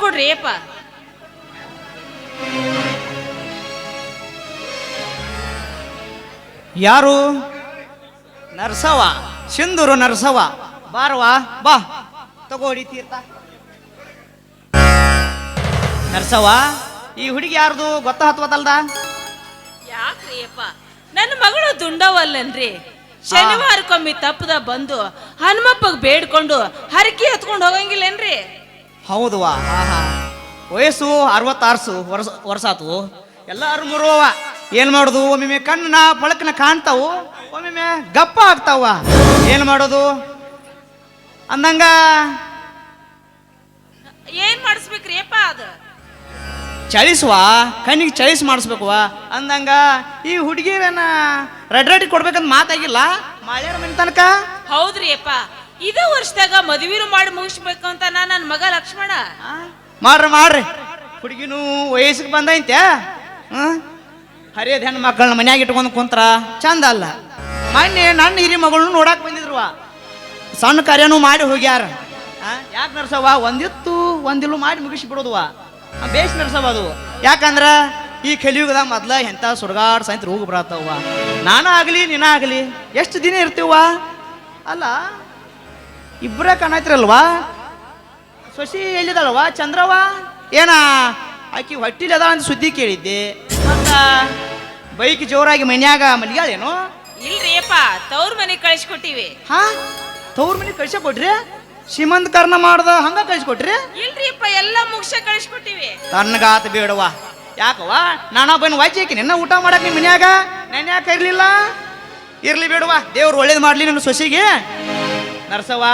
ನೋಡ್ರಿ ಅಪ್ಪ ಯಾರು? ನರ್ಸವ ಸಿಂಧೂರು ನರ್ಸವ ಬಾರವಾ ಬಾ. ತಗೋಡಿ ತೀರ್ಥ. ನರ್ಸವ ಈ ಹುಡುಗಿ ಯಾರ್ದು? ಗೊತ್ತ ಹತ್ವತಲ್ದ ಯಾಕ್ರಿ ಅಪ್ಪ ನನ್ನ ಮಗಳು ದುಂಡವಲ್ಲನ್ರಿ. ಶನಿವಾರಕ್ಕೊಮ್ಮೆ ತಪ್ಪದ ಬಂದು ಹನುಮಪ್ಪಗ್ ಬೇಡ್ಕೊಂಡು ಹರಕಿ ಹತ್ಕೊಂಡು ಹೋಗಂಗಿಲ್ಲೇನ್ರಿ? ಹೌದುವಾ ವಾ. ವಯಸ್ಸು ಅರವತ್ತಾರ್ಸು ವರ್ಷ ವರ್ಷಾತು. ಎಲ್ಲಾರು ಮುರುವವ ಏನ್ ಮಾಡೋದು? ಒಮ್ಮೊಮ್ಮೆ ಕಣ್ಣ ಪಳಕನ ಕಾಣ್ತಾವು ಒಮ್ಮೊಮ್ಮೆ ಗಪ್ಪ ಆಗ್ತಾವ. ಏನ್ ಮಾಡೋದು? ಅಂದಂಗ ಏನ್ ಮಾಡಿಸ್ಬೇಕ್ರಿ ಅಪ್ಪ ಅದು? ಚಳಿಸುವ ಕಣ್ಣಿಗೆ ಚಳಿಸ್ ಮಾಡಿಸ್ಬೇಕುವ ಅಂದಂಗ ಈ ಹುಡುಗಿರೇನ ರೆಡ್ ರೆಡಿ ಕೊಡ್ಬೇಕಂತ ಮಾತಾಗಿಲ್ಲ? ಮಳೆಯರ ಮನೆ ತನಕ? ಹೌದ್ರಿ ಅಪ್ಪ. ಇದೇ ವರ್ಷದಾಗ ಮದುವೆನು ಮಾಡಿ ಮುಗಿಸ್ಬೇಕು ಅಂತ ನಾ ನನ್ನ ಮಗ ಲಕ್ಷ್ಮಣ? ಮಾಡ್ರಿ ಮಾಡ್ರಿ. ಹುಡುಗಿನೂ ವಯಸ್ಸಿಗೆ ಬಂದೈತೆ ಹ್ಮ್ ಹರಿಯದ ಹೆಣ್ಣು ಮಕ್ಕಳನ್ನ ಮನ್ಯಾಗ ಇಟ್ಕೊಂಡು ಕುಂತ್ರ ಚಂದ ಅಲ್ಲ. ಮೊನ್ನೆ ನನ್ನ ಹಿರಿ ಮಗಳನ್ನ ನೋಡಕ್ ಬಂದಿದ್ರುವ ಸಣ್ಣ ಕಾರ್ಯನೂ ಮಾಡಿ ಹೋಗ್ಯಾರ. ಯಾಕೆ ನರ್ಸವ್ವ ಒಂದಿತ್ತು ಒಂದಿಲ್ಲೂ ಮಾಡಿ ಮುಗಿಸಿ ಬಿಡೋದುವ ಬೇಸ್ ನರ್ಸವ ಅದು. ಯಾಕಂದ್ರ ಈ ಕಲಿಯುಗದ ಮೊದ್ಲ ಎಂಥ ಸುಡ್ಗಾಡ್ ಸಾಯಂತ್ರ ರೋಗ ಬರತ್ತವ ನಾನು ಆಗಲಿ ನೀನ ಆಗಲಿ ಎಷ್ಟು ದಿನ ಇರ್ತೀವ ಅಲ್ಲ ಇಬ್ಬರ ಕಾಣೈತ್ರಲ್ವಾ ಸೊಸಿ ಎಲ್ಲಿದಲ್ವಾ ಚಂದ್ರವ್ವ? ಏನ ಆಕಿ ಹೊಟ್ಟಿಲಿ ಅದ ಅಂತ ಸುದ್ದಿ ಕೇಳಿದ್ದೆ. ಮತ್ತ ಬೈಕ್ ಜೋರಾಗಿ ಮನ್ಯಾಗ ಮಲ್ಗ್ಯಾಳೇನು? ಇಲ್ರಿ ಅಪ್ಪ ತವ್ರ ಮನೆಗೆ ಕಳಿಸ್ಕೊಟ್ಟಿವಿ ಹಾ ತವ್ರ ಮನೆ ಕಳ್ಸ ಕೊಟ್ರಿ? ಶ್ರೀಮಂತ ಕರ್ಣ ಮಾಡ್ದ ಹಂಗ ಕಳ್ಸಿಕೊಟ್ರಿ? ಇಲ್ರಿಪ್ಪ ಎಲ್ಲ ಮುಗಿಸ ಕಳಿಸ್ಕೊಟ್ಟಿವಿ. ತನ್ನಗಾತ ಬೇಡವ ಯಾಕವ್ವ? ನಾನೊಬ್ಬನ ವಾಚ್ಯಕ್ಕೆ ನಿನ್ನ ಊಟ ಮಾಡಕ್ ನಿಮ್ಮ ಮನ್ಯಾಗ? ನನ್ನ ಯಾಕೆ ಇರ್ಲಿಲ್ಲ? ಇರ್ಲಿ ಬೇಡವ ದೇವ್ರು ಒಳ್ಳೇದು ಮಾಡ್ಲಿ ನನ್ನ ಸೊಸಿಗೆ. ನರ್ಸವ್ವ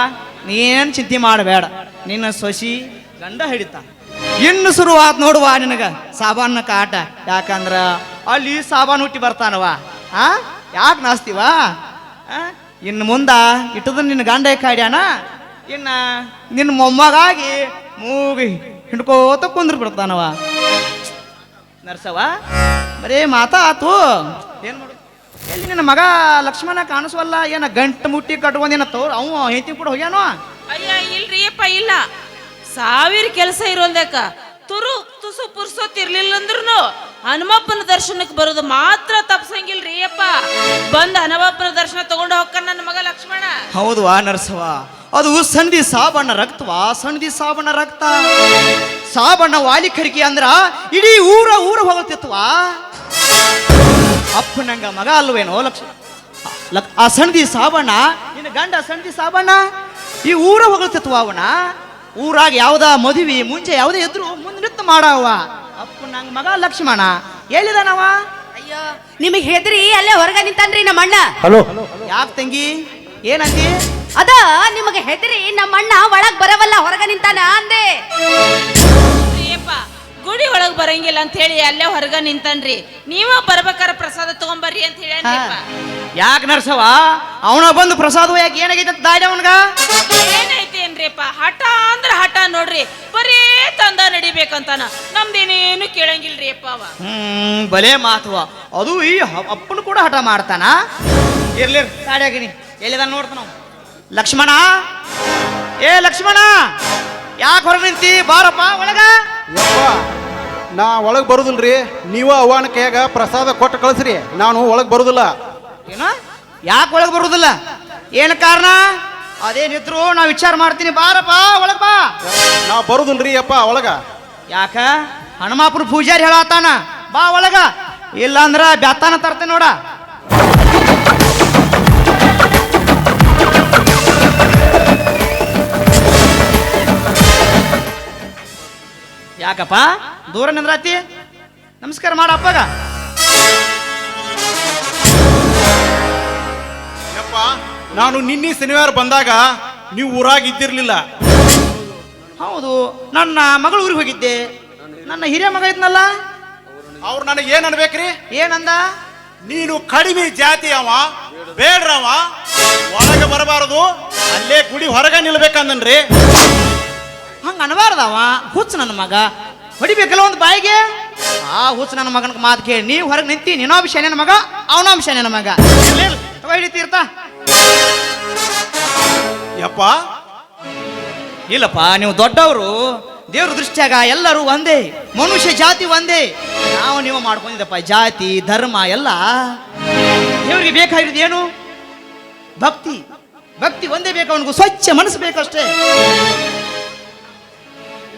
ನೀನ್ ಚಿಂತೆ ಮಾಡಬೇಡ. ನಿನ್ನ ಸೊಸಿ ಗಂಡ ಹಿಡಿತ. ಇನ್ನು ಶುರುವಾತ್ ನೋಡುವ ನಿನಗ ಸಾಬಾನ ಕಾಟ. ಯಾಕಂದ್ರ ಅಲ್ಲಿ ಸಾಬಾನ್ ಹುಟ್ಟಿ ಬರ್ತಾನವ ಆ? ಯಾಕೆ ನಾಸ್ತಿವಾ? ಇನ್ನು ಮುಂದ ಇಟ್ಟದ ನಿನ್ನ ಗಂಡ ಕಾಡ್ಯಾನ? ಇನ್ನ ನಿನ್ನ ಮೊಮ್ಮಗಾಗಿ ಮೂಗಿ ಹಿಂಡ್ಕೋತ ಕುಂದ್ರ ಬಿಡ್ತಾನವ. ನರ್ಸವ ಬರೇ ಮಾತಾ ಆತು. ಏನ್ ಮಾಡು? ಎಲ್ಲಿ ನಿನ್ನ ಮಗ ಲಕ್ಷ್ಮಣ ಕಾಣಿಸ್ವಲ್ಲ? ಏನ ಗಂಟು ಮುಟ್ಟಿ ಕಟ್ಕೊಂಡೇನ ತೋರ್ ಅವ ಹೆಂಡತಿ ಕೂಡ ಹೋಗ್ಯಾನೋ? ಅಯ್ಯ ಇಲ್ರಿ ಅಪ್ಪ ಇಲ್ಲ. ಸಾವಿರ ಕೆಲಸ ಇರೋಲ್ದಕ್ಕ. ತುರು ತುಸು ಪುರ್ಸೋತಿರ್ಲಿಲ್ಲ ಅಂದ್ರೂ ಹನುಮಪ್ಪನ ದರ್ಶನಕ್ಕೆ ಬರೋದು ಮಾತ್ರ ತಪ್ಸಂಗಿಲ್ರಿ ಅಪ್ಪ ಬಂದ್ ಹನುಮಪ್ಪನ ದರ್ಶನ ತಗೊಂಡು ಹೋಗ್ಕ ನನ್ನ ಮಗ ಲಕ್ಷ್ಮಣ. ಹೌದುವಾ ನರ್ಸವ ಅದು ಸಣ್ಣದಿ ಸಾಬಣ್ಣ ರಕ್ತವಾ? ಸಣ್ದಿ ಸಾಬಣ್ಣ ರಕ್ತ. ಸಾಬಣ್ಣ ವಾಲಿ ಕರಿಕೆ ಅಂದ್ರ ಇಡೀ ಊರ ಊರ ಹೋಗತ್ತಿತ್ವಾ ಅಪ್ಪನಂಗ ಮಗ ಅಲ್ವೇನೋ ಲಕ್ಷ. ಲಕ್- ಆ ಸಣ್ದಿ ಸಾಬಣ್ಣ ನಿನ್ನ ಗಂಡ ಸಣ್ಣದಿ ಸಾಬಣ್ಣ ಈ ಊರ ಹೊಗಳ್ತಿತ್ವ ಅವನ? ಊರಾಗ ಯಾವ್ದ ಮದುವೆ ಮುಂಚೆ ಯಾವುದೇ ಇದ್ರು ಮುಂದೆ ನಿಂತು ಮಾಡವ ಅಪ್ಪನಂಗ ಮಗ ಲಕ್ಷ್ಮಣ ಎಲ್ಲಿದಾನವ? ಅಯ್ಯೋ ನಿಮಗೆ ಹೆದ್ರಿ ಅಲ್ಲೇ ಹೊರಗ ನಿಂತನ್ರಿ ನಮ್ಮ ಅಣ್ಣ ಯಾಕೆ ತಂಗಿ? ಏನಂದಿ ಅದ ನಿಮಗೆ ಹೆದರಿ ನಮ್ಮ ಅಣ್ಣ ಒಳಗ್ ಬರವಲ್ಲ ಹೊರಗ ನಿಂತಾನ ಅಂದೆ. ಅಪ್ಪ ಗುಡಿ ಒಳಗ್ ಬರಂಗಿಲ್ಲ ಅಂತ ಹೇಳಿ ಅಲ್ಲೇ ಹೊರಗ ನಿಂತನ್ರಿ. ನೀವ ಬರ್ಬೇಕಾರ ಪ್ರಸಾದ ತಗೊಂಬರ್ರಿ ಅಂತ ಹೇಳಿ ಯಾಕೆ ನರ್ಸವ ಅವನ ಬಂದು ಪ್ರಸಾದ ಯಾಕೆ ಏನಾಗೈತೆ ಅಂತ ದಾಡಿ ಅವನ್ಗ? ಏನೈತಿ ಏನ್ರಿಪ್ಪ ಹಠ ಅಂದ್ರ ಹಠ ನೋಡ್ರಿ ಬರೀ ತಂದ ನಡಿಬೇಕಂತಾನ. ನಮ್ದೇನೇನು ಕೇಳಂಗಿಲ್ರಿ ಅಪ್ಪ ಅವ. ಹ್ಮ್ ಬಲೇ ಮಾತುವ ಅದು ಈ ಹ- ಅಪ್ಪನು ಕೂಡ ಹಠ ಮಾಡ್ತಾನ. ಇರ್ಲಿ ದಾಡಿಯಾಗಿನಿ ಎಲ್ಲಿದ ನೋಡ್ತಾನ. ಲಕ್ಷ್ಮಣ? ಏ ಲಕ್ಷ್ಮಣ ಯಾಕೆ ಹೊರಗೆ ನಿಂತಿ? ಬಾರಪ್ಪ ಒಳಗ. ಯಪ್ಪ ನಾ ಒಳಗೆ ಬರುದಿಲ್ರಿ. ನೀವು ಅವನ ಕೈಯಾಗ ಪ್ರಸಾದ ಕೊಟ್ಟು ಕಳಿಸ್ರಿ. ನಾನು ಒಳಗೆ ಬರುದಿಲ್ಲ. ಏನ? ಯಾಕೆ ಒಳಗೆ ಬರುದಿಲ್ಲ? ಏನು ಕಾರಣ? ಅದೇನಿದ್ರು ನಾ ವಿಚಾರ ಮಾಡ್ತೀನಿ. ಬಾರಪ್ಪ ಒಳಗಪ್ಪ ಬಾ. ನಾ ಬರುದಿಲ್ರಿ ಯಪ್ಪ ಒಳಗ. ಯಾಕ? ಹನುಮಾಪುರ ಪೂಜಾರಿ ಹೇಳತ್ತಾನ. ಬಾ ಒಳಗ. ಇಲ್ಲಾಂದ್ರ ಬ್ಯಾತಾನ ತರ್ತೇನೆ ನೋಡ. ಯಾಕಪ್ಪ? ದೂರ ನಿಂದ್ರಾತಿ? ನಮಸ್ಕಾರ ಮಾಡ ಅಪ್ಪಗ. ಯಪ್ಪ ನಾನು ನಿನ್ನೆ ಶನಿವಾರ ಬಂದಾಗ ನೀವು ಊರಾಗ ಇದ್ದಿರ್ಲಿಲ್ಲ. ಹೌದು ನನ್ನ ಮಗಳು ಊರಿಗೆ ಹೋಗಿದ್ದೆ. ನನ್ನ ಹಿರಿಯ ಮಗ ಇದ್ನಲ್ಲ? ಅವ್ರು ನನಗೆ ಏನ್ ಅನ್ಬೇಕ್ರಿ? ಏನಂದ? ನೀನು ಕಡಿಮೆ ಜಾತಿ ಅವ ಬೇಡ್ರವ ಒಳಗೆ ಬರಬಾರದು ಅಲ್ಲೇ ಗುಡಿ ಹೊರಗೆ ನಿಲ್ಬೇಕಂದನ್ರಿ. ಹಂಗ ಅನ್ಬಾರ್ದವ? ಹುಚ್ಚ ನನ್ನ ಮಗ. ಹೊಡಿಬೇಕಲ್ಲ ಒಂದು ಬಾಯಿಗೆ? ಆ ಹುಚ್ಚ ನನ್ನ ಮಗನ ಮಾತು ಕೇಳಿ. ನೀವು ಹೊರಗೆ ನಿಂತಿ ನಿನ್ನೋ ಅಂಶ ಮಗ ಶನಿಯನ ಮಗ. ಇರ್ಲಿ, ಇರ್ಲಿ. ತಗೋ ಹಿಡಿತೀರ್ತ ಯಪ್ಪ. ಇಲ್ಲಪ್ಪ ನೀವು ದೊಡ್ಡವರು. ದೇವ್ರ ದೃಷ್ಟಿಯಾಗ ಎಲ್ಲರೂ ಒಂದೇ. ಮನುಷ್ಯ ಜಾತಿ ಒಂದೇ. ನಾವು ನೀವು ಮಾಡ್ಕೊಂಡಿದ್ದಪ್ಪ ಜಾತಿ ಧರ್ಮ ಎಲ್ಲ. ದೇವರಿಗೆ ಬೇಕಾಗಿರೋದು ಏನು? ಭಕ್ತಿ. ಭಕ್ತಿ ಒಂದೇ ಬೇಕು ಅವನಿಗೂ ಸ್ವಚ್ಛ ಮನಸ್ಸು ಬೇಕಷ್ಟೇ.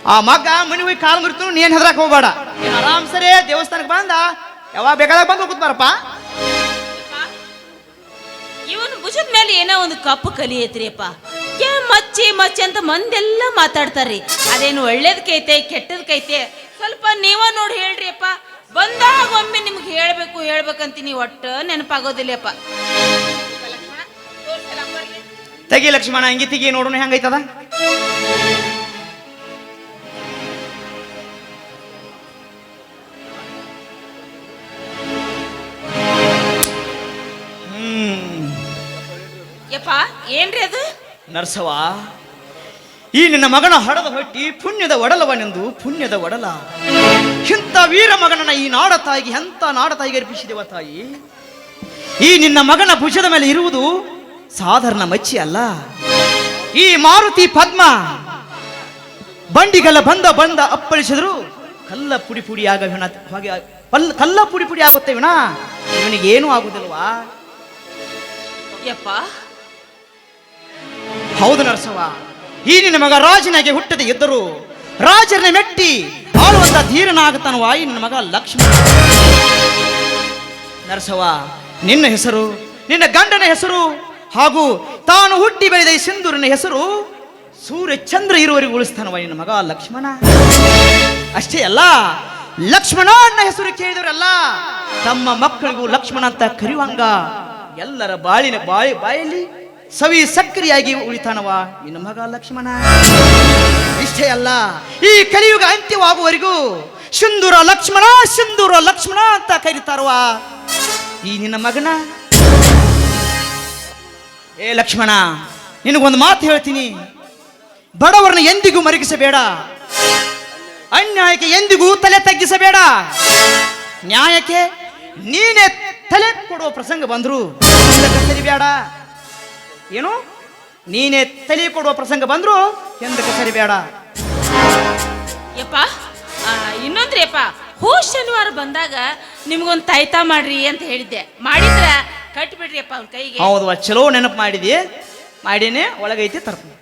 ಆ ಮಗ ಮನೆ ಹೋಗಿ ಕಾಲು ಮುರಿತು ನೀನು ಹೆದ್ರಕ್ ಹೋಗ್ಬೇಡ. ನೀನ್ ಆರಾಮ್ ಸರಿ ದೇವಸ್ಥಾನಕ್ಕೆ ಬಂದ ಯಾವಾಗ ಬೇಕಾದಾಗ ಬಂದು ಕೂತ್ಬಾರಪ್ಪ. ಇವನು ಭುಜದ ಮೇಲೆ ಏನೋ ಒಂದು ಕಪ್ಪು ಕಲಿ ಐತ್ರಿಯಪ್ಪ ಏ ಮಚ್ಚಿ ಮಚ್ಚಿ ಅಂತ ಮಂದೆಲ್ಲ ಮಾತಾಡ್ತಾರ್ರಿ. ಅದೇನು ಒಳ್ಳೇದಕ್ಕೈತೆ ಕೆಟ್ಟದಕ್ಕೈತೆ ಸ್ವಲ್ಪ ನೀವ ನೋಡಿ ಹೇಳ್ರಿಯಪ್ಪ. ಬಂದಾಗ ಒಮ್ಮೆ ನಿಮ್ಗೆ ಹೇಳ್ಬೇಕು ಹೇಳ್ಬೇಕಂತೀನಿ ಒಟ್ಟು ನೆನಪಾಗೋದಿಲ್ಲಪ್ಪ. ತೆಗಿ ಲಕ್ಷ್ಮಣ ಹಂಗೆ ತೆಗಿ ನೋಡೋಣ ಹೆಂಗೈತದ? ಯಪ್ಪ ಏನ್ರಿ ಅದು? ನರ್ಸವ ಈ ನಿನ್ನ ಮಗನ ಹಡದ ಹೊಟ್ಟಿ ಪುಣ್ಯದ ಒಡಲವನೆಂದು ಪುಣ್ಯದ ಒಡಲ. ಇಂಥ ವೀರ ಮಗನನ್ನ ಈ ನಾಡ ತಾಯಿಗೆ ಎಂಥ ನಾಡ ತಾಯಿಗೆ ಅರ್ಪಿಸಿದೆವ ತಾಯಿ? ಈ ನಿನ್ನ ಮಗನ ಭುಜದ ಮೇಲೆ ಇರುವುದು ಸಾಧಾರಣ ಮಚ್ಚಿ ಅಲ್ಲ. ಈ ಮಾರುತಿ ಪದ್ಮ ಬಂಡಿಗೆಲ್ಲ ಬಂದ ಬಂದ ಅಪ್ಪಳಿಸಿದ್ರು ಕಲ್ಲ ಪುಡಿ ಪುಡಿ ಆಗ ಹಾಗೆ ಪಲ್ಲ ಕಲ್ಲ ಪುಡಿ ಪುಡಿ ಆಗುತ್ತೆ ವಿನಾ ಇವನಿಗೆ ಏನೂ ಆಗುದಿಲ್ವಾ? ಯಪ್ಪ ಹೌದು ನರಸವ ಈ ನಿನ್ನ ಮಗ ರಾಜನಾಗಿ ಹುಟ್ಟದೆ ಇದ್ದರು ರಾಜರನ್ನ ಮೆಟ್ಟಿ ಆಳುವಂತ ಧೀರನಾಗುತ್ತಾನವ ಈ ನಿನ್ನ ಮಗ ಲಕ್ಷ್ಮಣ. ನರಸವ ನಿನ್ನ ಹೆಸರು, ನಿನ್ನ ಗಂಡನ ಹೆಸರು ಹಾಗೂ ತಾನು ಹುಟ್ಟಿ ಬೆಳೆದ ಈ ಸಿಂಧೂರಿನ ಹೆಸರು ಸೂರ್ಯ ಚಂದ್ರ ಇರುವವರೆಗೂ ಉಳಿಸ್ತಾನವ ನಿನ್ನ ಮಗ ಲಕ್ಷ್ಮಣ. ಅಷ್ಟೇ ಅಲ್ಲ, ಲಕ್ಷ್ಮಣ ಅನ್ನ ಹೆಸರು ಕೇಳಿದವರಲ್ಲ ತಮ್ಮ ಮಕ್ಕಳಿಗೂ ಲಕ್ಷ್ಮಣ ಅಂತ ಕರಿವಂಗ ಎಲ್ಲರ ಬಾಳಿನ ಬಾಯಿ ಬಾಯಲ್ಲಿ ಸವಿ ಸಕ್ರಿಯಾಗಿ ಉಳಿತಾನವ. ನಿನ್ನ ಮಗ ಲಕ್ಷ್ಮಣ. ಇಷ್ಟೇ ಅಲ್ಲ, ಈ ಕಲಿಯುಗ ಅಂತ್ಯವಾಗುವವರೆಗೂ ಸಿಂಧೂರ ಲಕ್ಷ್ಮಣ ಸಿಂಧೂರ ಲಕ್ಷ್ಮಣ ಅಂತ ಕರೀತಾರವ ಈ ನಿನ್ನ ಮಗನ? ಏ ಲಕ್ಷ್ಮಣ, ನಿನಗೊಂದು ಮಾತು ಹೇಳ್ತೀನಿ. ಬಡವರನ್ನ ಎಂದಿಗೂ ಮರಗಿಸಬೇಡ. ಅನ್ಯಾಯಕ್ಕೆ ಎಂದಿಗೂ ತಲೆ ತಗ್ಗಿಸಬೇಡ. ನ್ಯಾಯಕ್ಕೆ ನೀನೇ ತಲೆ ಕೊಡುವ ಪ್ರಸಂಗ ಬಂದ್ರು ಸರಿಬೇಡ ಏನು? ನೀನೇ ತಲೆ ಕೊಡುವ ಪ್ರಸಂಗ ಬಂದ್ರು ಎಂದಕ್ಕೆ ಸರಿಬೇಡ? ಯಪ್ಪ ಇನ್ನೊಂದ್ರಿಯಪ್ಪ ಇನ್ನೊಂದ್ರಿ ಯಪ್ಪ ಹೋ ಶನಿವಾರ ಬಂದಾಗ ನಿಮ್ಗೊಂದು ತಾಯ್ತಾ ಮಾಡ್ರಿ ಅಂತ ಹೇಳಿದ್ದೆ. ಮಾಡಿದ್ರ ಕಟ್ಬಿಡ್ರಿ ಅಪ್ಪ ಅವ್ನ ಕೈಗೆ. ಹೌದು ಚಲೋ ನೆನಪು ಮಾಡಿದಿ. ಮಾಡೇನೆ ಒಳಗೈತಿ ತರ್ತೀನಿ.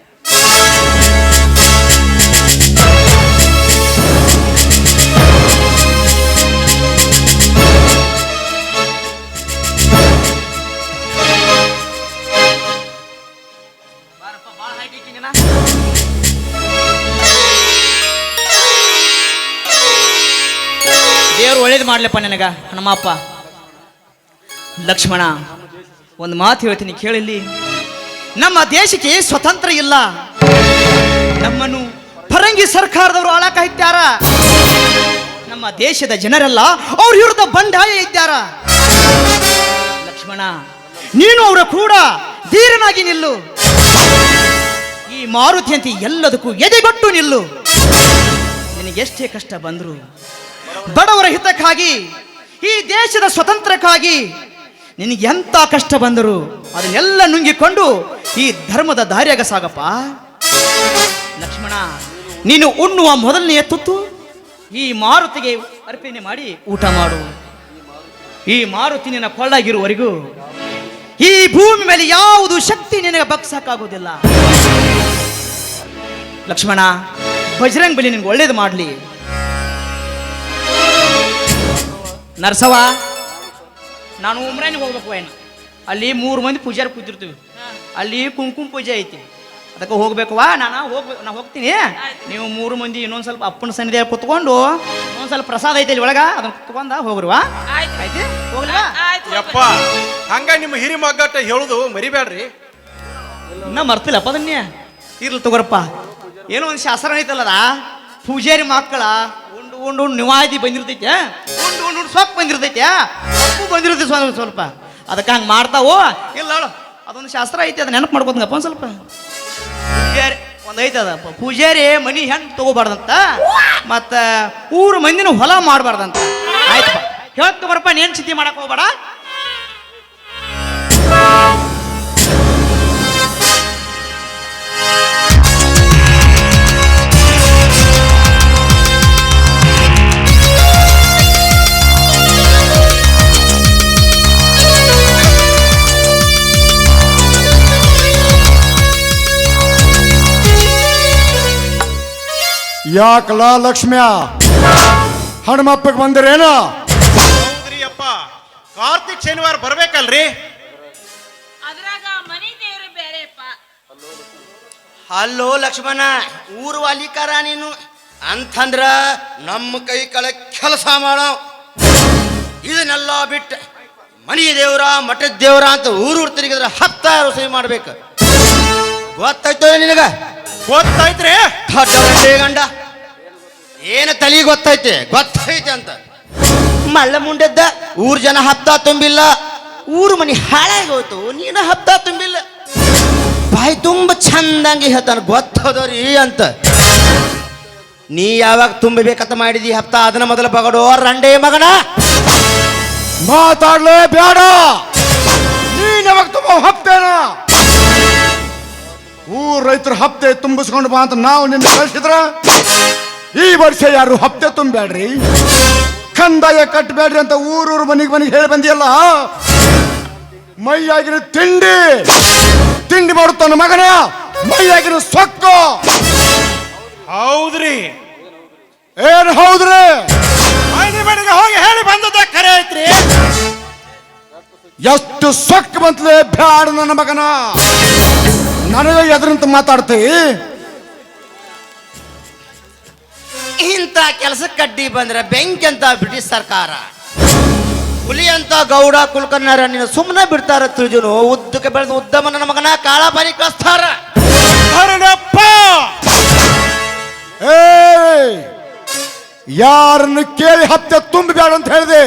ಮಾಡ್ಲಪ್ಪ ನನಗ? ಹನುಮಪ್ಪ ಲಕ್ಷ್ಮಣ, ಒಂದು ಮಾತು ಹೇಳ್ತೀನಿ ಕೇಳಿಲ್ಲಿ. ನಮ್ಮ ದೇಶಕ್ಕೆ ಸ್ವತಂತ್ರ ಇಲ್ಲ. ನಮ್ಮನ್ನು ಫರಂಗಿ ಸರ್ಕಾರದವರು ಆಳಕ ಇದ್ದಾರ ನಮ್ಮ ದೇಶದ ಜನರೆಲ್ಲ ಅವ್ರ ವಿರುದ್ಧ ಬಂಡಾಯ ಇದ್ದಾರ ಲಕ್ಷ್ಮಣ, ನೀನು ಅವರ ಕೂಡ ಧೀರನಾಗಿ ನಿಲ್ಲು. ಈ ಮಾರುತಿಯಂತೆ ಎಲ್ಲದಕ್ಕೂ ಎದೆಗೊಟ್ಟು ನಿಲ್ಲು. ನಿನಗೆಷ್ಟೇ ಕಷ್ಟ ಬಂದ್ರು ಬಡವರ ಹಿತಕ್ಕಾಗಿ, ಈ ದೇಶದ ಸ್ವತಂತ್ರಕ್ಕಾಗಿ ನಿನಗೆ ಎಂತ ಕಷ್ಟ ಬಂದರು ಅದನ್ನೆಲ್ಲ ನುಂಗಿಕೊಂಡು ಈ ಧರ್ಮದ ದಾರಿಯಾಗ ಸಾಗಪ್ಪ. ಲಕ್ಷ್ಮಣ, ನೀನು ಉಣ್ಣುವ ಮೊದಲನೆಯ ತುತ್ತು, ಈ ಮಾರುತಿಗೆ ಅರ್ಪಣೆ ಮಾಡಿ ಊಟ ಮಾಡು. ಈ ಮಾರುತಿ ನಿನ್ನ ಕೊಳ್ಳಾಗಿರುವವರೆಗೂ, ಈ ಭೂಮಿ ಮೇಲೆ ಯಾವುದು ಶಕ್ತಿ ನಿನಗೆ ಬಗ್ಸಕ್ಕಾಗೋದಿಲ್ಲ ಲಕ್ಷ್ಮಣ, ಬಜರಂಗ್ ಬಲಿ ನಿನ್ಗೆ ಒಳ್ಳೇದು ಮಾಡಲಿ. ನರ್ಸವ ನಾನು ಉಮ್ರಾನಿಗೆ ಹೋಗ್ಬೇಕು ಏನು ಅಲ್ಲಿ ಮೂರು ಮಂದಿ ಪೂಜಾರಿ ಕೂತಿರ್ತೀವಿ. ಅಲ್ಲಿ ಕುಂಕುಮ ಪೂಜೆ ಐತಿ. ಅದಕ್ಕೆ ಹೋಗ್ಬೇಕವಾ ನಾನು ಹೋಗ್ಬೇಕು ನಾ ಹೋಗ್ತೀನಿ. ನೀವು ಮೂರು ಮಂದಿ ಇನ್ನೊಂದು ಸ್ವಲ್ಪ ಅಪ್ಪನ ಸನ್ನಿಧಿ ಕುತ್ಕೊಂಡು ಇನ್ನೊಂದು ಸ್ವಲ್ಪ ಪ್ರಸಾದ ಐತೆ ಅಲ್ಲಿ ಒಳಗ ಅದನ್ನ ಕುತ್ಕೊಂಡ ಹೋಗ್ರವಾ ಆಯ್ತು. ಐತಿ ಹೋಗ್ಲವಾ ಆಯ್ತು ಯಪ್ಪ ಹಂಗ ನಿಮ್ಮ ಹಿರಿ ಮಗ್ಗಟ್ಟ ಹೇಳುದು ಮರಿಬೇಡ್ರಿ ಇನ್ನ ಮರ್ತಿಲ್ಲಪ್ಪ ಅದನ್ನೇ. ಇರ್ಲಿ ತಗೋರಪ್ಪ. ಏನೋ ಒಂದು ಶಾಸ್ತ್ರ ಐತಲ್ಲದ? ಪೂಜಾರಿ ಮಕ್ಕಳ ಉಂಡು ಉಂಡು ನಿವಾದಿ ಬಂದಿರ್ತೈತೆ. ಉಂಡು ಉಂಡು ಉಂಡು ಸೊಪ್ಪು ಬಂದಿರ್ತೈತೆ. ಸೊಪ್ಪು ಬಂದಿರ್ತೈತೆ ಸ್ವಲ್ಪ ಸ್ವಲ್ಪ. ಅದಕ್ಕೆ ಹಂಗೆ ಮಾಡ್ತಾವೋ ಇಲ್ಲ ಹೇಳು, ಅದೊಂದು ಶಾಸ್ತ್ರ ಐತಿ ಅದನ್ನ ನೆನಪು ಮಾಡ್ಕೋತಂಗಪ್ಪ ಒಂದು ಸ್ವಲ್ಪ. ಪೂಜಾರಿ, ಒಂದು ಐತೆ ಅದ. ಪ- ಪೂಜಾರಿ ಮನಿ ಹೆಣ್ಣು ತಗೋಬಾರ್ದಂತ, ಮತ್ತು ಊರು ಮಂದಿನ ಹೊಲ ಮಾಡಬಾರ್ದಂತ. ಆಯ್ತಪ್ಪ. ಹೇಳ್ತ ಬರಪ್ಪ ನೇನು ಚಿಂತೆ ಮಾಡಕ್ಕೆ ಹೋಗ್ಬೇಡ. ಯಾಕಲ ಲಕ್ಷ್ಮ್ಯ? ಹನುಮಪ್ಪಗೆ ಬಂದ್ರೇನ? ಹೌದ್ರಿ ಅಪ್ಪ ಕಾರ್ತಿಕ್ ಶನಿವಾರ ಬರ್ಬೇಕಲ್ರಿ? ಅದ್ರಾಗ ಮನಿ ದೇವ್ರು ಬೇರೆಪ್ಪ. ಹಲೋ ಲಕ್ಷ್ಮಣ ಊರು ವಾಲಿಕಾರ ನೀನು. ಅಂತಂದ್ರ ನಮ್ಮ ಕೈ ಕಳ ಕೆಲಸ ಮಾಡೋ. ಇದನ್ನೆಲ್ಲ ಬಿಟ್ಟ ಮನಿ ದೇವ್ರ ಮಠದ ದೇವ್ರ ಅಂತ ಊರೂರು ತಿರುಗಿದ್ರೆ ಹತ್ತಾರು ಸಹಿ ಮಾಡ್ಬೇಕು? ಗೊತ್ತಾಯ್ತು ನಿನಗ? ಗೊತ್ತಾಯ್ತ್ರಿ. ದೊಡ್ಡ ಗಂಡ. ಏನು ತಲಿ ಗೊತ್ತೈತೆ? ಗೊತ್ತೈತೆ ಅಂತ. ಮಳ್ಳ ಮುಂಡೆದ್ದ ಊರ್ ಜನ ಹಪ್ತ ತುಂಬಿಲ್ಲ. ಊರು ಮನಿ ಹಾಳಾಗಿ ಹೋಯ್ತು. ನೀನು ಹಪ್ತ ತುಂಬಿಲ್ಲ. ಬಾಯಿ ತುಂಬ ಚಂದಂಗೆ ಹೇಳ್ತಾನೆ ಗೊತ್ತದರಿ ಅಂತ. ನೀ ಯಾವಾಗ ತುಂಬಬೇಕಂತ ಮಾಡಿದಿ ಹಪ್ತ? ಅದನ್ನ ಮೊದಲು ಬಗಡೋ ರಂಡೆ ಮಗನ. ಮಾತಾಡ್ಲೇ ಬೇಡ ನೀನ್ ಯಾವಾಗ ತುಂಬ ಹಪ್ತೇನ? ಊರ್ ರೈತರ ಹಪ್ತೆ ತುಂಬಿಸ್ಕೊಂಡು ಬಾ ಅಂತ ನಾವು ನಿನ್ನ ಕಳ್ಸಿದ್ರ? ಈ ವರ್ಷ ಯಾರು ಹಪ್ತೆ ತುಂಬಬೇಡ್ರಿ ಕಂದಾಯ ಕಟ್ಟಬೇಡ್ರಿ ಅಂತ ಊರೂರು ಮನೆಗೆ ಮನೆಗೆ ಹೇಳಿ ಬಂದಿಯಲ್ಲ? ಮೈಯಾಗಿನ ತಿಂಡಿ. ತಿಂಡಿ ಮಾಡುತ್ತಾನ ಮಗನ. ಮೈಯಾಗಿನ ಸೊಕ್ಕು. ಹೌದ್ರಿ. ಏನ್ ಹೌದ್ರಿ? ಹೋಗಿ ಹೇಳಿ ಬಂದದ ಕರೆ ಐತ್ರಿ. ಎಷ್ಟು ಸೊಕ್ಕ ಬಂತದೆ ಬ್ಯಾಡ ನನ್ನ ಮಗನ. ನನಗೆ ಎದ್ರಂತ ಮಾತಾಡ್ತಿ. ಇಂಥ ಕೆಲಸಕ್ಕೆ ಕಡ್ಡಿ ಬಂದ್ರೆ ಬೆಂಕಿ ಅಂತ ಬ್ರಿಟಿಷ್ ಸರ್ಕಾರ. ಹುಲಿ ಅಂತ ಗೌಡ ಕುಲಕರ್ಣರ ನೀನು ಸುಮ್ಮನೆ ಬಿಡ್ತಾರ ತಿಳಿಜುನು ಉದ್ದಕ್ಕೆ ಬೆಳೆದ ಉದ್ದಮನ ನಮಗನ ಮಗನ ಕಾಳ ಬಾರಿ ಕಳಿಸ್ತಾರ. ಯಾರನ್ನು ಕೇಳಿ ಹತ್ತೆ ತುಂಬಬೇಡ ಅಂತ ಹೇಳಿದೆ?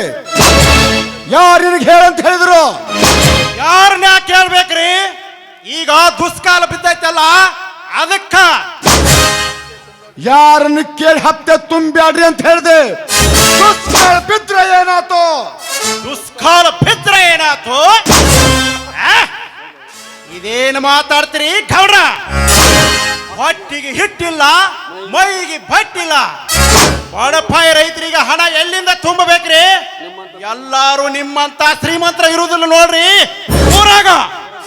ಯಾರು ನಿನಗೆ ಹೇಳಂತ ಹೇಳಿದ್ರು? ಯಾರನ್ನ ಕೇಳ್ಬೇಕ್ರಿ? ಈಗ ದುಷ್ಕಾಲ ಬಿದ್ದೈತಲ್ಲ ಅದಕ್ಕ. ಯಾರನ್ನು ಕೇಳಿ ಹತ್ತೆ ತುಂಬ್ಯಾಡ್ರಿ ಅಂತ ಹೇಳಿದೆ. ದುಷ್ಕಾಲ ಬಿದ್ರೆ ಏನಾತು ದುಷ್ಕಾಲ ಬಿದ್ರೆ ಏನಾತು? ಇದೇನು ಮಾತಾಡ್ತೀರಿ ಗೌಡ್ರ? ಹೊಟ್ಟಿಗೆ ಹಿಟ್ಟಿಲ್ಲ ಮೈಗೆ ಬಟ್ಟಿಲ್ಲ. ಬಡಪಾಯಿ ರೈತರಿಗೆ ಹಣ ಎಲ್ಲಿಂದ ತುಂಬಬೇಕ್ರಿ? ಎಲ್ಲಾರು ನಿಮ್ಮಂತ ಶ್ರೀಮಂತರ ಇರುವುದಿಲ್ಲ ನೋಡ್ರಿ. ಊರಾಗ.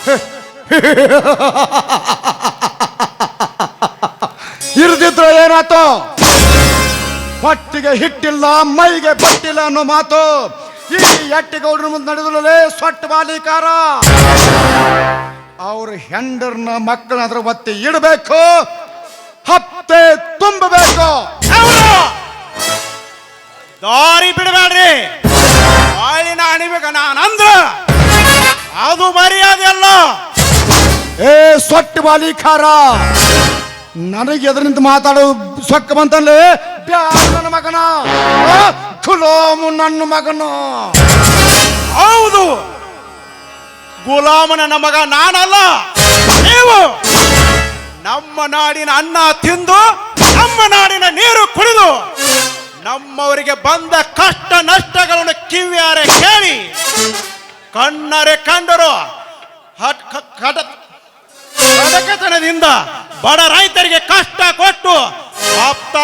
ಏನಾತು ಹೊಟ್ಟಿಗೆ ಹಿಟ್ಟಿಲ್ಲ ಮೈಗೆ ಬಟ್ಟಿಲ್ಲ ಅನ್ನೋ ಮಾತು. ಈ ಎಟ್ಟಿಗೌಡ್ರ ಮುಂದೆ ನಡೆದಲೇ ಸೊಟ್ಟ ಬಾಲಿಕಾರ. ಅವ್ರ ಹೆಂಡರ್ನ ಮಕ್ಕಳನ್ನ ಅದ್ರ ಒತ್ತಿ ಇಡಬೇಕು ಹತ್ತೆ ತುಂಬಬೇಕು. ದಾರಿ ಬಿಡಬೇಡ್ರಿ. ಬಾಳಿನ ಅಣಿಬೇಕ ನಾನಂದ್ರ. ಅದು ಮರ್ಯಾದೆ ಅಲ್ಲ. ಏ ಸೊಟ್ಟ ಬಾಲಿಕಾರ. ನನಗೆ ಎದುರಿಂದ ಮಾತಾಡೋ ಸೊಕ್ಕ ನನ್ನ ಮಗನ. ಗುಲಾಮು ನನ್ನ ಮಗನು. ಹೌದು. ಗುಲಾಮನ ಮಗ ನಾನಲ್ಲ. ನೀವು ನಮ್ಮ ನಾಡಿನ ಅನ್ನ ತಿಂದು, ನಮ್ಮ ನಾಡಿನ ನೀರು ಕುಡಿದು, ನಮ್ಮವರಿಗೆ ಬಂದ ಕಷ್ಟ ನಷ್ಟಗಳನ್ನು ಕಿವಿಯಾರೆ ಕೇಳಿ, ಕಣ್ಣರೆ ಕಂಡರು ಕಡಕತನದಿಂದ ಬಡ ರೈತರಿಗೆ ಕಷ್ಟ ಕೊಟ್ಟು ಆಪ್ತ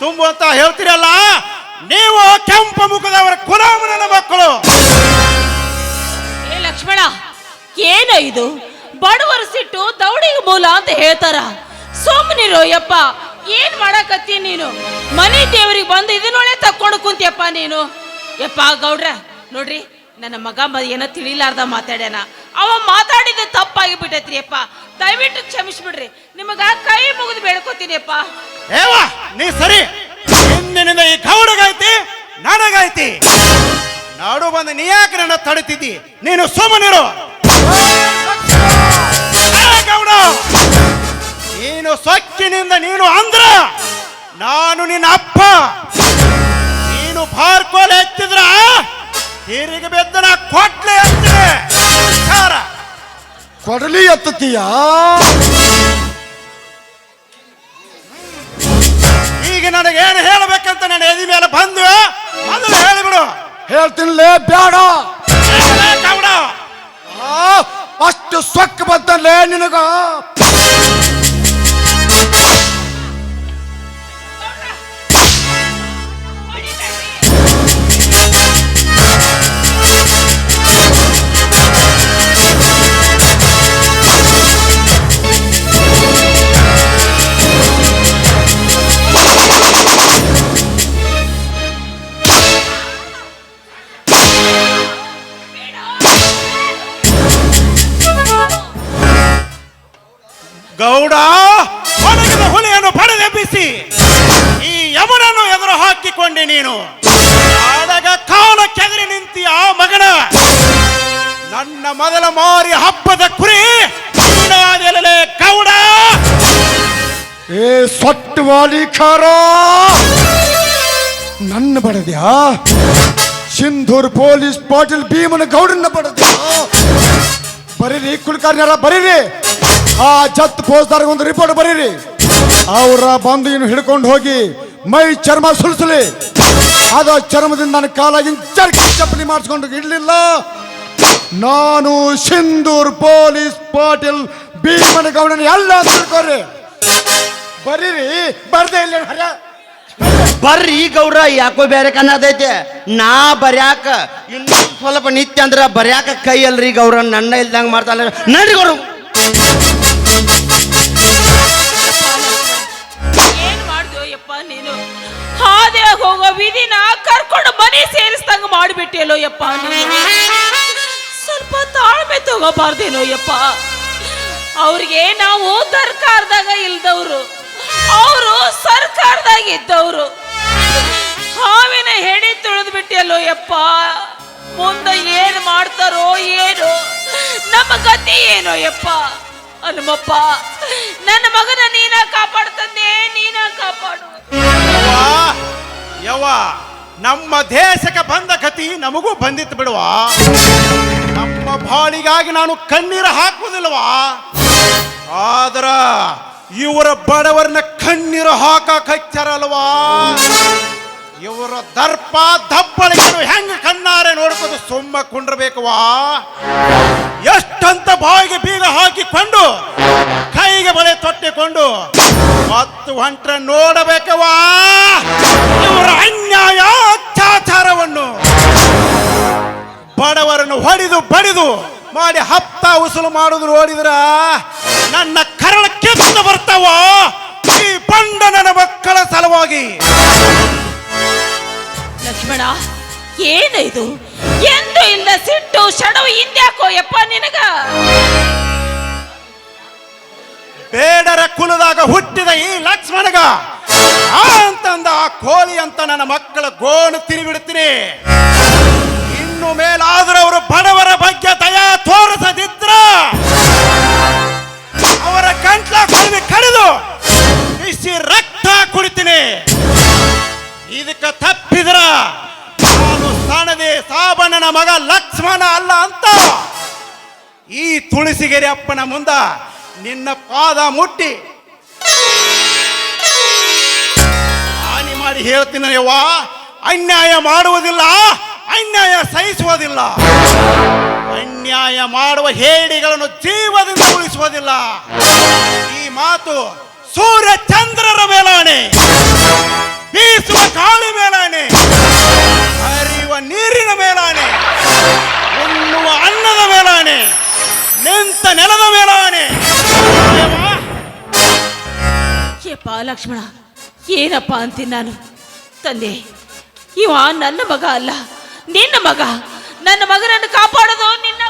ತುಂಬುವಂತ ಹೇಳ್ತೀರಲ್ಲ, ನೀವು ಕೆಂಪು ಮುಖದವರ ಕುಲಾಮನ ಮಕ್ಕಳು. ಏ ಲಕ್ಷ್ಮಣ, ಏನ ಇದು? ಬಡವರ ಸಿಟ್ಟು ದೌಡಿಗೆ ಮೂಲ ಅಂತ ಹೇಳ್ತಾರ. ಸುಮ್ಮನಿರೋ ಯಪ್ಪ ಏನ್ ಮಾಡಕತ್ತಿ ನೀನು? ಮನೆ ದೇವರಿಗೆ ಬಂದು ಇದನ್ನೊಳೆ ತಕ್ಕೊಂಡು ಕುಂತಿಯಪ್ಪ ನೀನು. ಯಪ್ಪ ಗೌಡ್ರ, ನೋಡ್ರಿ ನನ್ನ ಮಗ ಏನೋ ತಿಳಿಲಾರ್ದ ಮಾತಾಡ್ಯಾನ. ಅವ ಮಾತಾಡಿದ ತಪ್ಪಾಗಿ ಬಿಟ್ಟೈತ್ರಿ ಅಪ್ಪ ದಯವಿಟ್ಟು ಕ್ಷಮಿಸ್ಬಿಡ್ರಿ. ನಿಮಗ ಕೈ ಮುಗಿದು ಬೇಡ್ಕೋತೀನಿ ಅಪ್ಪ ನೀ ಸರಿ. ಹಿಂದಿನಿಂದ ಈ ಕೌಡಗೈತಿ ನನಗೈತಿ ನಾಡು ಬಂದು ನೀ ಯಾಕೆ ನನ್ನ ತಡಿತಿದ್ದಿ? ನೀನು ಸುಮ್ಮನಿರು. ಗೌಡ, ನೀನು ಸೊಕ್ಕಿನಿಂದ ನೀನು ಅಂದ್ರ, ನಾನು ನಿನ್ನ ಅಪ್ಪ. ನೀನು ಬಾರ್ಕೋಲೆ ಎತ್ತಿದ್ರ ತಿರುಗಿ ಬೆದ್ದನ ಕೊಟ್ಲೆ ಎತ್ತಿದೆ ವಿಚಾರ. ಕೊಡಲಿ ಎತ್ತತೀಯ ಈಗ ನನಗೆ ಏನು ಹೇಳಬೇಕಂತ ನನ್ನ ಎದಿ ಮೇಲೆ ಬಂದು ಅದು ಹೇಳಿಬಿಡು. ಹೇಳ್ತೀನಿ ಬೇಡ ಏ ಆ, ಅಷ್ಟು ಸೊಕ್ಕ ಬಂತಲ್ಲೇ ನಿನಗ. ವಾಲಿಖಾರ ನನ್ನ ಬಡದ್ಯಾ? ಸಿಂಧೂರ್ ಪೊಲೀಸ್ ಪಾಟೀಲ್ ಭೀಮನ ಗೌಡನ ಬಡದ್ಯಾ? ಬರೀರಿ, ಕುಲಕರ್ಣಿಯರ ಬರೀರಿ. ಆ ಜತ್ ಫೌಜ್ದಾರ್ಗೆ ಒಂದು ರಿಪೋರ್ಟ್ ಬರೀರಿ. ಅವರ ಬಂದು ಇನ್ನು ಹಿಡ್ಕೊಂಡು ಹೋಗಿ ಮೈ ಚರ್ಮ ಸುಲಿಸಲಿ ಅದು ಚರ್ಮದಿಂದ ನನ್ನ ಕಾಲಾಗಿನ ಚರ್ಕಿ ಚಪ್ಪಲಿ ಮಾಡಿಸ್ಕೊಂಡು ಇಡ್ಲಿಲ್ಲ. ನಾನು ಸಿಂಧೂರ್ ಪೊಲೀಸ್ ಪಾಟೀಲ್ ಭೀಮನ ಗೌಡನ ಎಲ್ಲ ತಿಳ್ಕೊರಿ ಬರೀರಿ ಬರ್ದೇ ಇಲ್ಲ ಹರ. ಬರ್ರಿ ಗೌರ ಯಾಕೋ ಬೇರೆ ಕನ್ನದೈತೆ ನಾ ಬರ್ಯಾಕ ಇನ್ನೊಂದು ಸ್ವಲ್ಪ ನಿತ್ಯ ಅಂದ್ರ ಬರ್ಯಾಕ ಕೈ ಅಲ್ರಿ ಗೌರ ನನ್ನ ಇಲ್ದಂಗ ಮಾಡ್ತಾನ. ನಡ್ರಿ ಏನ್ ಮಾಡ್ದೋ ಯಪ್ಪ ನೀನು? ಹಾದಿಯಾಗ ಹೋಗೋ ವಿಧಿನ ಕರ್ಕೊಂಡು ಮನೆ ಸೇರಿಸ್ದಂಗ ಮಾಡಿಬಿಟ್ಟಿಯಲ್ಲೋ ಯಪ್ಪ ನೀನು? ಸ್ವಲ್ಪ ತಾಳ್ಮೆ ತಗೋಬಾರ್ದೇನೋ ಯಪ್ಪ? ಅವ್ರಿಗೆ ನಾವು ಸರ್ಕಾರದಾಗ ಇಲ್ದವ್ರು. ಅವರು ಸರ್ಕಾರದಾಗ ಇದ್ದವ್ರು ಹಾವಿನ ಹೆಡಿ ತುಳಿದು ಬಿಟ್ಟಿಯಲ್ಲೋ ಯಪ್ಪ. ಮುಂದೆ ಏನು ಮಾಡ್ತಾರೋ ಏನು? ನಮ್ಮ ಗತಿ ಏನೋ ಯಪ್ಪ? ಹನುಮಪ್ಪ, ನನ್ನ ಮಗನ ನೀನ ಕಾಪಾಡ್ತಂದೆ, ನೀನ ಕಾಪಾಡು. ಯವ ನಮ್ಮ ದೇಶಕ್ಕೆ ಬಂದ ಗತಿ ನಮಗೂ ಬಂದಿತ್ತು ಬಿಡುವ ನಮ್ಮ ಬಾಳಿಗಾಗಿ ನಾನು ಕಣ್ಣೀರು ಹಾಕುವುದಿಲ್ವಾ ಆದ್ರ ಇವರ ಬಡವರನ್ನ ಕಣ್ಣೀರು ಹಾಕಕ್ ಹಚ್ಚಾರಲ್ವಾ ಇವರ ದರ್ಪ ದಬ್ಬಳಿಗಳು ಹೆಂಗ ಕಣ್ಣಾರೆ ನೋಡ್ಕೊಂಡು ಸುಮ್ಮ ಕುಂಡ್ರಬೇಕವಾ ಎಷ್ಟಂತ ಬಾಯಿಗೆ ಬೀಗ ಹಾಕಿಕೊಂಡು, ಕೈಗೆ ಬಲೆ ತೊಟ್ಟಿಕೊಂಡು ಮತ್ತು ಹೊಂಟ್ರೆ ನೋಡಬೇಕವಾ ಇವರ ಅನ್ಯಾಯ ಅತ್ಯಾಚಾರವನ್ನು ಬಡವರನ್ನು ಹೊಡೆದು ಬಡಿದು ಮಾಡಿ ಹಪ್ತ ಉಸುಲು ಮಾಡುದು ನೋಡಿದ್ರ ನನ್ನ ಕರಳ ಕೆತ್ತ ಬರ್ತಾವ ಈ ಬಂಡ ನನ್ನ ಮಕ್ಕಳ ಸಲುವಾಗಿ. ಲಕ್ಷ್ಮಣ ಏನು ಇದು? ಎಂದು ಇಲ್ಲ ಸಿಟ್ಟು ಶಡವು ಹಿಂದ್ಯಾಕೋ ಯಪ್ಪ ನಿನಗ? ಬೇಡರ ಕುಲದಾಗ ಹುಟ್ಟಿದ ಈ ಲಕ್ಷ್ಮಣಗ ಆ ಅಂತಂದ ಆ ಕೋಳಿ ಅಂತ ನನ್ನ ಮಕ್ಕಳ ಗೋಣು ತಿರುಗಿಡ್ತೀನಿ ಇನ್ನು ಮೇಲಾದ್ರೂ ಅವರು ಬಡವರ ಬಗ್ಗೆ ದಯಾ ತೋರಿಸದಿದ್ರ ಅವರ ಕಂಟ್ಲ ಕಡಿದು ಬಿಸಿ ರಕ್ತ ಕುಡಿತೀನಿ. ಇದಕ್ಕೆ ತಪ್ಪಿದ್ರ ನಾನು ಸಣದೆ ಸಾಬಣ್ಣನ ಮಗ ಲಕ್ಷ್ಮಣ ಅಲ್ಲ ಅಂತ. ಈ ತುಳಸಿಗೆರೆ ಅಪ್ಪನ ಮುಂದ ನಿನ್ನ ಪಾದ ಮುಟ್ಟಿ. ಹಾನಿ ಮಾಡಿ ಹೇಳ್ತೀನಿ ಯವ್ವ, ಅನ್ಯಾಯ ಮಾಡುವುದಿಲ್ಲ, ಅನ್ಯಾಯ ಸಹಿಸುವುದಿಲ್ಲ. ಅನ್ಯಾಯ ಮಾಡುವ ಹೇಡಿಗಳನ್ನು ಜೀವದಿಂದ ಉಳಿಸುವುದಿಲ್ಲ. ಈ ಮಾತು ಸೂರ್ಯ ಚಂದ್ರರ ಮೇಲಾಣೆ ಬೀಸುವ ಗಾಳಿ ಮೇಲಾಣೆ ಹರಿಯುವ ನೀರಿನ ಮೇಲಾಣೆ ಉಣ್ಣುವ ಅನ್ನದ ಮೇಲಾಣೆ ನಿಂತ ನೆಲದ ಮೇಲಾಣೆ ಯವ್ವ, ಯಪ್ಪ ಲಕ್ಷ್ಮಣ ಏನಪ್ಪ ಅಂತೀನಿ ನಾನು ತಂದೆ ಇವ ನನ್ನ ಮಗ ಅಲ್ಲ ನಿನ್ನ ಮಗ ನನ್ನ ಮಗನನ್ನು ಕಾಪಾಡೋದು ನಿನ್ನ